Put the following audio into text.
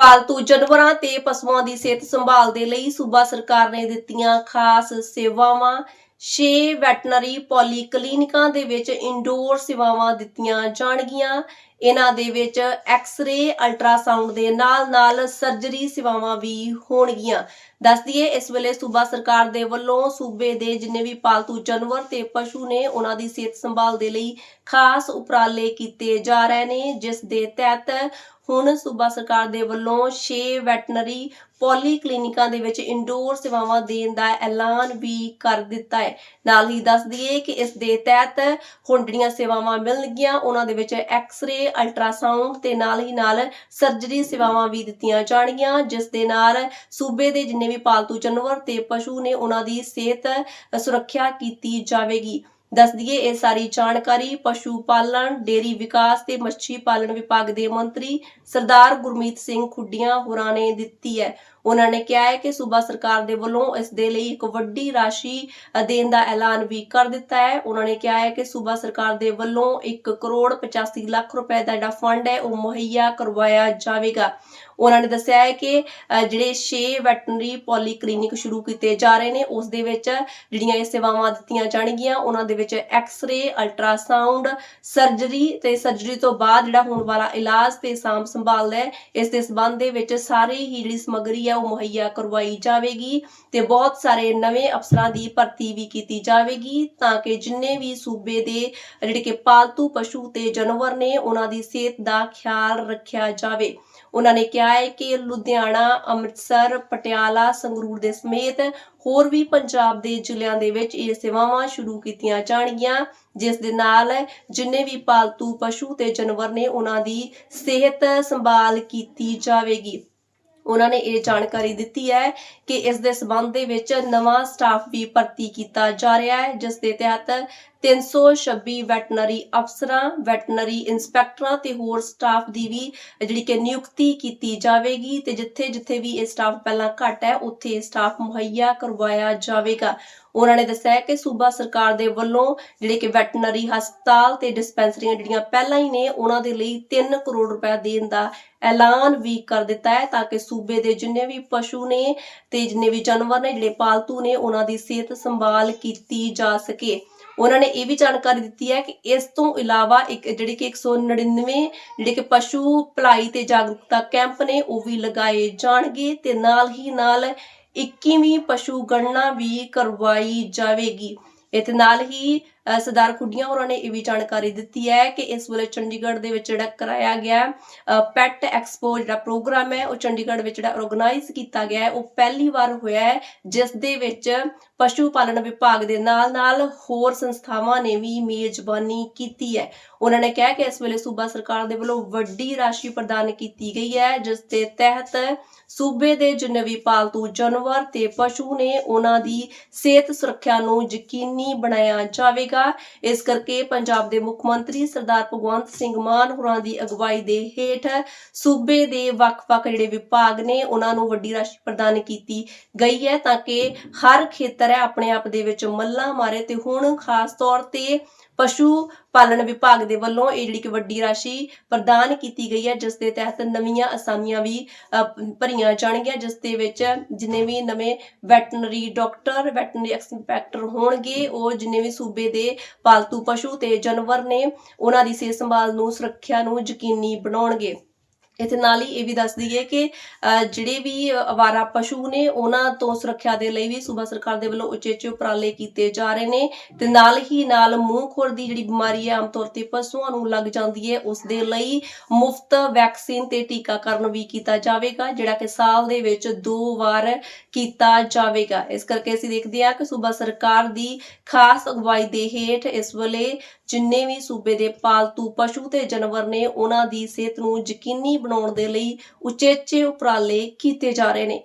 ਪਾਲਤੂ ਜਾਨਵਰਾਂ ਤੇ ਪਸ਼ੂਆਂ ਦੀ ਸਿਹਤ ਸੰਭਾਲ ਦੇ ਲਈ ਸੂਬਾ ਸਰਕਾਰ ਨੇ ਦਿੱਤੀਆਂ ਖਾਸ ਸੇਵਾਵਾਂ। 6 ਵੈਟਰਨਰੀ ਪੋਲੀਕਲੀਨਿਕਾਂ ਦੇ ਵਿੱਚ ਇੰਡੋਰ ਸੇਵਾਵਾਂ ਦਿੱਤੀਆਂ ਜਾਣਗੀਆਂ। ਇਹਨਾਂ ਦੇ ਵਿੱਚ ਐਕਸ-ਰੇ, ਅਲਟਰਾਸਾਊਂਡ ਦੇ ਨਾਲ-ਨਾਲ ਸਰਜਰੀ ਸੇਵਾਵਾਂ ਵੀ ਹੋਣਗੀਆਂ। ਦੱਸ ਦਈਏ, ਇਸ ਵੇਲੇ ਸੂਬਾ ਸਰਕਾਰ ਦੇ ਵੱਲੋਂ ਸੂਬੇ ਦੇ ਜਿੰਨੇ ਵੀ ਪਾਲਤੂ ਜਾਨਵਰ ਤੇ ਪਸ਼ੂ ਨੇ, ਉਹਨਾਂ ਦੀ ਸਿਹਤ ਸੰਭਾਲ ਦੇ ਲਈ ਖਾਸ ਉਪਰਾਲੇ ਕੀਤੇ ਜਾ ਰਹੇ ਨੇ, ਜਿਸ ਦੇ ਤਹਿਤ ਹੁਣ ਸੂਬਾ ਸਰਕਾਰ ਦੇ ਵੱਲੋਂ 6 ਵੈਟਨਰੀ ਪੋਲੀ ਕਲੀਨਿਕਾਂ ਦੇ ਵਿੱਚ ਇੰਡੋਰ ਸੇਵਾਵਾਂ ਦੇਣ ਦਾ ਐਲਾਨ ਵੀ ਕਰ ਦਿੱਤਾ ਹੈ। ਨਾਲ ਹੀ ਦੱਸ ਦਈਏ ਕਿ ਇਸ ਦੇ ਤਹਿਤ ਹੁਣ ਜਿਹੜੀਆਂ ਸੇਵਾਵਾਂ ਮਿਲਣਗੀਆਂ, ਉਹਨਾਂ ਦੇ ਵਿੱਚ ਐਕਸ-ਰੇ ਅਲਟਰਾਸਾਊਂਡ ਤੇ ਨਾਲ ਹੀ ਨਾਲ ਸਰਜਰੀ ਸੇਵਾਵਾਂ ਵੀ ਦਿੱਤੀਆਂ ਜਾਣਗੀਆਂ, ਜਿਸ ਦੇ ਨਾਲ ਸੂਬੇ ਦੇ ਜਿੰਨੇ ਵੀ ਪਾਲਤੂ ਜਾਨਵਰ ਤੇ ਪਸ਼ੂ ਨੇ ਉਹਨਾਂ ਦੀ ਸਿਹਤ ਸੁਰੱਖਿਆ ਕੀਤੀ ਜਾਵੇਗੀ। ਦੱਸ ਦਈਏ, ਇਹ ਸਾਰੀ ਜਾਣਕਾਰੀ ਪਸ਼ੂ ਪਾਲਣ ਡੇਰੀ ਵਿਕਾਸ ਤੇ ਮੱਛੀ ਪਾਲਣ ਵਿਭਾਗ ਦੇ ਮੰਤਰੀ ਸਰਦਾਰ ਗੁਰਮੀਤ ਸਿੰਘ ਖੁੱਡੀਆਂ ਹੋਰਾਂ ਨੇ ਦਿੱਤੀ ਹੈ। ਉਹਨਾਂ ਨੇ ਕਿਹਾ ਹੈ ਕਿ ਸੂਬਾ ਸਰਕਾਰ ਦੇ ਵੱਲੋਂ ਇਸ ਦੇ ਲਈ ਇੱਕ ਵੱਡੀ ਰਾਸ਼ੀ ਦੇਣ ਦਾ ਐਲਾਨ ਵੀ ਕਰ ਦਿੱਤਾ ਹੈ। ਉਹਨਾਂ ਨੇ ਕਿਹਾ ਹੈ ਕਿ ਸੂਬਾ ਸਰਕਾਰ ਦੇ ਵੱਲੋਂ 1 ਕਰੋੜ 85 ਲੱਖ ਰੁਪਏ ਦਾ ਜਿਹੜਾ ਫੰਡ ਹੈ, ਉਹ ਮੁਹੱਈਆ ਕਰਵਾਇਆ ਜਾਵੇਗਾ। ਉਹਨਾਂ ਨੇ ਦੱਸਿਆ ਹੈ ਕਿ ਜਿਹੜੇ 6 ਵੈਟਰਨਰੀ ਪੋਲੀ ਕਲੀਨਿਕ ਸ਼ੁਰੂ ਕੀਤੇ ਜਾ ਰਹੇ ਨੇ, ਉਸ ਦੇ ਵਿੱਚ ਜਿਹੜੀਆਂ ਇਹ ਸੇਵਾਵਾਂ ਦਿੱਤੀਆਂ ਜਾਣਗੀਆਂ, ਉਹਨਾਂ ਦੇ ਵਿੱਚ ਐਕਸ-ਰੇ ਅਲਟਰਾਸਾਊਂਡ ਸਰਜਰੀ ਤੇ ਸਰਜਰੀ ਤੋਂ ਬਾਅਦ ਜਿਹੜਾ ਹੋਣ ਵਾਲਾ ਇਲਾਜ ਤੇ ਸਾਂਭ ਸੰਭਾਲ ਹੈ, ਇਸ ਦੇ ਸਬੰਧ ਦੇ ਵਿੱਚ ਸਾਰੇ ਹੀ ਜਿਹੜੀ ਸਮੱਗਰੀ ਹੈ, ਉਹ ਮੁਹੱਈਆ ਕਰਵਾਈ ਜਾਵੇਗੀ ਤੇ ਬਹੁਤ ਸਾਰੇ ਨਵੇਂ ਅਫਸਰਾਂ ਦੀ ਭਰਤੀ ਵੀ ਕੀਤੀ ਜਾਵੇਗੀ ਤਾਂ ਕਿ ਜਿੰਨੇ ਵੀ ਸੂਬੇ ਦੇ ਜਿਹੜੇ ਕਿ ਪਾਲਤੂ ਪਸ਼ੂ ਤੇ ਜਾਨਵਰ ਨੇ, ਉਹਨਾਂ ਦੀ ਸਿਹਤ ਦਾ ਖਿਆਲ ਰੱਖਿਆ ਜਾਵੇ। ਉਹਨਾਂ ਨੇ ਕਿਹਾ ਹੈ ਕਿ ਲੁਧਿਆਣਾ, ਅੰਮ੍ਰਿਤਸਰ, ਪਟਿਆਲਾ, ਸੰਗਰੂਰ ਦੇ ਸਮੇਤ ਹੋਰ ਵੀ ਪੰਜਾਬ ਦੇ ਜ਼ਿਲ੍ਹਿਆਂ ਦੇ ਵਿੱਚ ਇਹ ਸੇਵਾਵਾਂ ਸ਼ੁਰੂ ਕੀਤੀਆਂ ਜਾਣਗੀਆਂ, ਜਿਸ ਦੇ ਨਾਲ ਜਿੰਨੇ ਵੀ ਪਾਲਤੂ ਪਸ਼ੂ ਤੇ ਜਾਨਵਰ ਨੇ ਉਹਨਾਂ ਦੀ ਸਿਹਤ ਸੰਭਾਲ ਕੀਤੀ ਜਾਵੇਗੀ। ਉਹਨਾਂ ਨੇ ਇਹ ਜਾਣਕਾਰੀ ਦਿੱਤੀ ਹੈ ਕਿ ਇਸ ਦੇ ਸਬੰਧ ਦੇ ਵਿੱਚ ਨਵਾਂ ਸਟਾਫ ਵੀ ਭਰਤੀ ਕੀਤਾ ਜਾ ਰਿਹਾ ਹੈ, ਜਿਸ ਦੇ ਤਹਿਤ 326 ਵੈਟਨਰੀ ਅਫਸਰਾਂ, ਵੈਟਨਰੀ ਇੰਸਪੈਕਟਰਾਂ ਤੇ ਹੋਰ ਸਟਾਫ ਦੀ ਵੀ ਜਿਹੜੀ ਕਿ ਨਿਯੁਕਤੀ ਕੀਤੀ ਜਾਵੇਗੀ ਤੇ ਜਿੱਥੇ ਜਿੱਥੇ ਵੀ ਇਹ ਸਟਾਫ ਪਹਿਲਾਂ ਘੱਟ ਹੈ, ਉੱਥੇ ਇਹ ਸਟਾਫ ਮੁਹੱਈਆ ਕਰਵਾਇਆ ਜਾਵੇਗਾ। ਉਹਨਾਂ ਨੇ ਦੱਸਿਆ ਕਿ ਸੂਬਾ ਸਰਕਾਰ ਦੇ ਵੱਲੋਂ ਜਿਹੜੇ ਕਿ ਵੈਟਰਨਰੀ ਹਸਪਤਾਲ ਤੇ ਡਿਸਪੈਂਸਰੀਆਂ ਜਿਹੜੀਆਂ ਪਹਿਲਾਂ ਹੀ ਨੇ, ਉਹਨਾਂ ਦੇ ਲਈ 3 ਕਰੋੜ ਰੁਪਏ ਦੇਣ ਦਾ ਐਲਾਨ ਵੀ ਕਰ ਦਿੱਤਾ ਹੈ ਤਾਂ ਕਿ ਸੂਬੇ ਦੇ ਜਿੰਨੇ ਵੀ ਪਸ਼ੂ ਨੇ ਤੇ ਜਿੰਨੇ ਵੀ ਜਾਨਵਰ ਨੇ ਜਿਹੜੇ ਪਾਲਤੂ ਨੇ, ਉਹਨਾਂ ਦੀ ਸਿਹਤ ਸੰਭਾਲ ਕੀਤੀ ਜਾ ਸਕੇ। ਉਹਨਾਂ ਨੇ ਇਹ ਵੀ ਜਾਣਕਾਰੀ ਦਿੱਤੀ ਹੈ ਕਿ ਇਸ ਤੋਂ ਇਲਾਵਾ ਇੱਕ ਜਿਹੜੀ ਕਿ 199 ਜਿਹੜੇ ਕਿ ਪਸ਼ੂ ਭਲਾਈ ਤੇ ਜਾਗਰੂਕਤਾ ਕੈਂਪ ਨੇ ਉਹ ਵੀ ਲਗਾਏ ਜਾਣਗੇ ਤੇ ਨਾਲ ਹੀ ਨਾਲ 21ਵੀਂ ਪਸ਼ੂ ਗਣਨਾ ਵੀ ਕਰਵਾਈ ਜਾਵੇਗੀ। ਇਹਦੇ ਨਾਲ ਹੀ ਸਰਦਾਰ ਖੁੱਡੀਆਂ ਹੋਰਾਂ ਨੇ ਇਹ ਵੀ ਜਾਣਕਾਰੀ ਦਿੱਤੀ ਹੈ ਕਿ ਇਸ ਵੇਲੇ ਚੰਡੀਗੜ੍ਹ ਦੇ ਵਿੱਚ ਜਿਹੜਾ ਕਰਾਇਆ ਗਿਆ ਪੈਟ ਐਕਸਪੋ ਜਿਹੜਾ ਪ੍ਰੋਗਰਾਮ ਹੈ, ਉਹ ਚੰਡੀਗੜ੍ਹ ਵਿੱਚ ਜਿਹੜਾ ਆਰਗੇਨਾਈਜ਼ ਕੀਤਾ ਗਿਆ ਹੈ, ਉਹ ਪਹਿਲੀ ਵਾਰ ਹੋਇਆ ਹੈ, ਜਿਸ ਦੇ ਵਿੱਚ ਪਸ਼ੂ ਪਾਲਣ ਵਿਭਾਗ ਦੇ ਨਾਲ-ਨਾਲ ਹੋਰ ਸੰਸਥਾਵਾਂ ਨੇ ਵੀ ਮੇਜ਼ਬਾਨੀ ਕੀਤੀ ਹੈ। ਉਹਨਾਂ ਨੇ ਕਿਹਾ ਕਿ ਇਸ ਵੇਲੇ ਸੂਬਾ ਸਰਕਾਰ ਦੇ ਵੱਲੋਂ ਵੱਡੀ ਰਾਸ਼ੀ ਪ੍ਰਦਾਨ ਕੀਤੀ ਗਈ ਹੈ, ਜਿਸ ਦੇ ਤਹਿਤ ਸੂਬੇ ਦੇ ਜਿੰਨੇ ਵੀ ਪਾਲਤੂ ਜਾਨਵਰ ਤੇ ਪਸ਼ੂ ਨੇ, ਉਹਨਾਂ ਦੀ ਸਿਹਤ ਸੁਰੱਖਿਆ ਨੂੰ ਯਕੀਨੀ ਬਣਾਇਆ ਜਾਵੇਗਾ। ਇਸ ਕਰਕੇ ਪੰਜਾਬ ਦੇ ਮੁੱਖ ਮੰਤਰੀ ਸਰਦਾਰ ਭਗਵੰਤ ਸਿੰਘ ਮਾਨ ਹੋਰਾਂ ਦੀ ਅਗਵਾਈ ਦੇ ਹੇਠ ਸੂਬੇ ਦੇ ਵੱਖ-ਵੱਖ ਜਿਹੜੇ ਵਿਭਾਗ ਨੇ, ਉਹਨਾਂ ਨੂੰ ਵੱਡੀ ਰਾਸ਼ੀ ਪ੍ਰਦਾਨ ਕੀਤੀ ਗਈ ਹੈ ਤਾਂ ਕਿ ਹਰ ਖੇਤਰ ਹੈ, ਆਪਣੇ ਆਪ ਦੇ ਵਿੱਚ ਮੱਲਾ ਮਾਰੇ ਤੇ ਹੁਣ ਖਾਸ ਤੌਰ ਤੇ ਪਸ਼ੂ ਪਾਲਣ ਵਿਭਾਗ ਦੇ ਵੱਲੋਂ ਇਹ ਜਿਹੜੀ ਕਿ ਵੱਡੀ ਰਾਸ਼ੀ ਪ੍ਰਦਾਨ ਕੀਤੀ ਗਈ ਹੈ, ਜਿਸ ਦੇ ਤਹਿਤ ਨਵੀਆਂ ਅਸਾਮੀਆਂ ਵੀ ਭਰੀਆਂ ਜਾਣਗੀਆਂ, ਜਿਸ ਦੇ ਵਿੱਚ ਜਿੰਨੇ ਵੀ ਨਵੇਂ ਵੈਟਰਨਰੀ ਡਾਕਟਰ, ਵੈਟਰਨਰੀ ਐਕਸਪੈਕਟਰ ਹੋਣਗੇ, ਉਹ ਜਿੰਨੇ ਵੀ ਸੂਬੇ ਦੇ ਪਾਲਤੂ ਪਸ਼ੂ ਤੇ ਜਾਨਵਰ ਨੇ, ਉਹਨਾਂ ਦੀ ਸਿਹਤ ਸੰਭਾਲ ਨੂੰ, ਸੁਰੱਖਿਆ ਨੂੰ ਯਕੀਨੀ ਬਣਾਉਣਗੇ। ਇਥੇ ਨਾਲ ਹੀ ਇਹ ਵੀ ਦੱਸ ਦਈਏ ਕਿ ਜਿਹੜੇ ਵੀ ਅਵਾਰਾ ਪਸ਼ੂ ਨੇ, ਉਹਨਾਂ ਤੋਂ ਸੁਰੱਖਿਆ ਦੇ ਲਈ ਵੀ ਸੂਬਾ ਸਰਕਾਰ ਦੇ ਵੱਲੋਂ ਉਚੇਚੇ ਉਪਰਾਲੇ ਕੀਤੇ ਜਾ ਰਹੇ ਨੇ ਤੇ ਨਾਲ ਹੀ ਨਾਲ ਮੂੰਹ ਖੁਰ ਦੀ ਜਿਹੜੀ ਬਿਮਾਰੀ ਹੈ, ਆਮ ਤੌਰ ਤੇ ਪਸ਼ੂਆਂ ਨੂੰ ਲੱਗ ਜਾਂਦੀ ਹੈ, ਉਸ ਦੇ ਲਈ ਮੁਫਤ ਵੈਕਸੀਨ ਤੇ ਟੀਕਾਕਰਨ ਵੀ ਕੀਤਾ ਜਾਵੇਗਾ, ਜਿਹੜਾ ਕਿ ਸਾਲ ਦੇ ਵਿੱਚ ਦੋ ਵਾਰ ਕੀਤਾ ਜਾਵੇਗਾ। ਇਸ ਕਰਕੇ ਅਸੀਂ ਦੇਖਦੇ ਹਾਂ ਕਿ ਸੂਬਾ ਸਰਕਾਰ ਦੀ ਖਾਸ ਅਗਵਾਈ ਦੇ ਹੇਠ ਇਸ ਵੇਲੇ ਜਿੰਨੇ ਵੀ ਸੂਬੇ ਦੇ ਪਾਲਤੂ ਪਸ਼ੂ ਤੇ ਜਾਨਵਰ ਨੇ, ਉਹਨਾਂ ਦੀ ਸਿਹਤ ਨੂੰ ਯਕੀਨੀ ਬਣਾਉਣ ਦੇ ਲਈ ਉਚੇਚੇ ਉਪਰਾਲੇ ਕੀਤੇ ਜਾ ਰਹੇ ਨੇ।